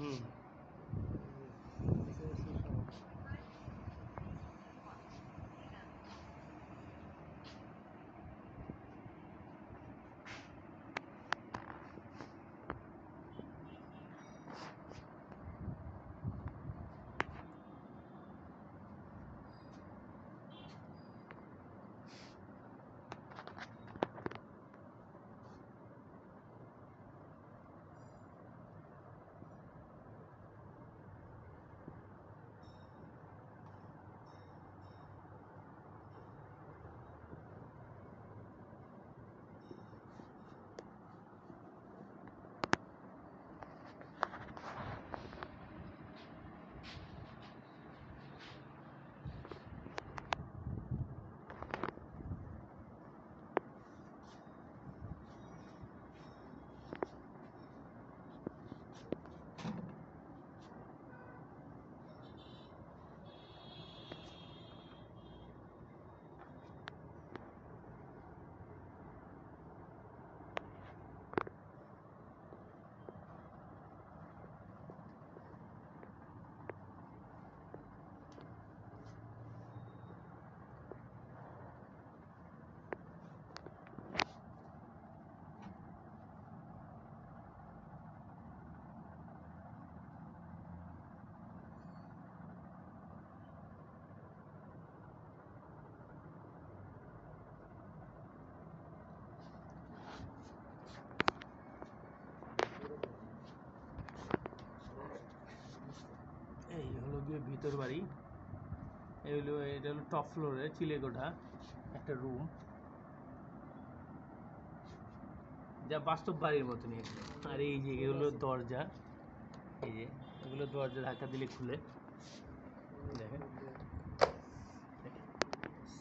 Hmm. ভিতর বাড়ি। এই হলো এটা হলো টপ ফ্লোরে চিলেকোঠা একটা রুম যা বাস্তব বাড়ির মতনই একদম আর এই যে এগুলো দরজা। এই যে এগুলো দরজা ধাক্কা দিলে খুলে। দেখেন।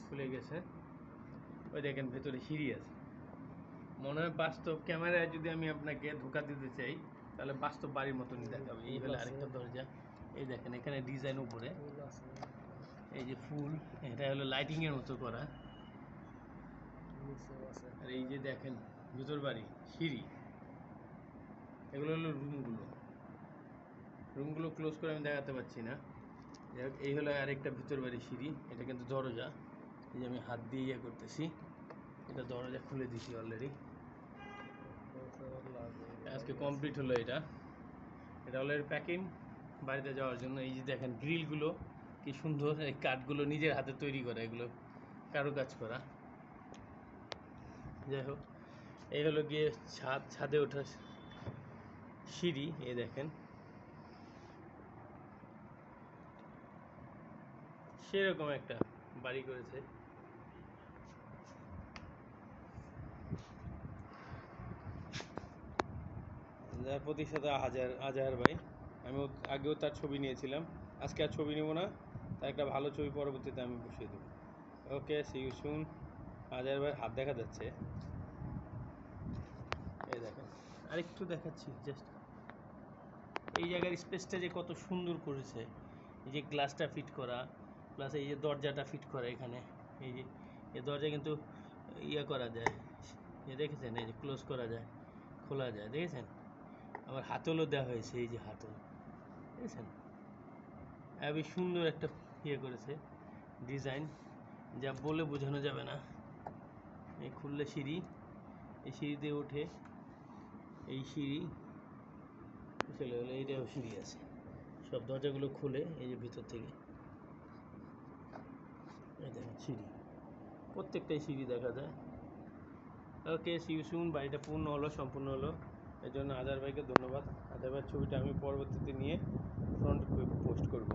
খুলে গেছে। ওই দেখেন ভেতরে সিঁড়ি আছে। মনে হয় বাস্তব ক্যামেরায় যদি আমি আপনাকে ধোকা দিতে চাই তাহলে বাস্তব বাড়ির মতনই দেখাবে। এই হলো আরেকটা দরজা। এই দেখেন, এখানে ডিজাইন উপরে। এই যে ফুল, এটা হলো লাইটিং এর মতো করা। আর এই যে দেখেন, ভিতর বাড়ি, সিঁড়ি। এগুলো হলো রুমগুলো রুমগুলো ক্লোজ করে আমি দেখাতে পারছি না। এই হলো আরেকটা ভিতর বাড়ি, সিঁড়ি। এটা কিন্তু দরজা। এই যে আমি হাত দিয়ে ইয়ে করতেছি। এটা দরজা খুলে দিছি অলরেডি আজকে কমপ্লিট হলো এটা। এটা অলরেডি প্যাকিং বাড়িতে যাওয়ার জন্য। এই যে দেখেন, গ্রিলগুলো কি সুন্দর, এই কাঠগুলো নিজের হাতে তৈরি করা, এগুলো কারও কাজ করা। যাই হোক, এই হলো গিয়ে ছাদ, ছাদে ওঠা সিঁড়ি, এই দেখেন। সেরকম একটা বাড়ি করেছে। প্রতিষ্ঠাতা হাজার হাজার ভাই। আমি আগেও তার ছবি নিয়েছিলাম। আজকে আর ছবি নেব না। তার একটা ভালো ছবি পরবর্তীতে আমি বসিয়ে দেবো। ওকে সি ইউ সুন আজহার ভাই হাত দেখা যাচ্ছে। এই দেখেন আরেকটু দেখাচ্ছি জাস্ট এই জায়গার স্পেসটা যে কত সুন্দর করেছে। এই যে গ্লাসটা ফিট করা প্লাস এই যে দরজাটা ফিট করা এখানে। এই যে, এই দরজা কিন্তু ইয়ে করা যায়। দেখেছেন? এই যে ক্লোজ করা যায়, খোলা যায়। দেখেছেন? আবার হাতলও দেওয়া হয়েছে, এই যে হাতল। দেখেছেন খুবই সুন্দর একটা ইয়ে করেছে ডিজাইন, যা বলে বোঝানো যাবে না। এই খুললে সিঁড়ি, এই সিঁড়িতে উঠে এই সিঁড়ি, চলে গেলো, এইটাও সিঁড়ি আছে। সব দরজাগুলো খুলে এই যে ভিতর থেকে। সিঁড়ি। প্রত্যেকটাই সিঁড়ি দেখা যায়। ওকে সিউ সুন বাড়িটা পূর্ণ হলো, সম্পূর্ণ হলো। এই জন্য আজার ভাইকে ধন্যবাদ। আজার ভাইয়ের ছবিটা আমি পরবর্তীতে নিয়ে ফ্রন্ট পোস্ট করব।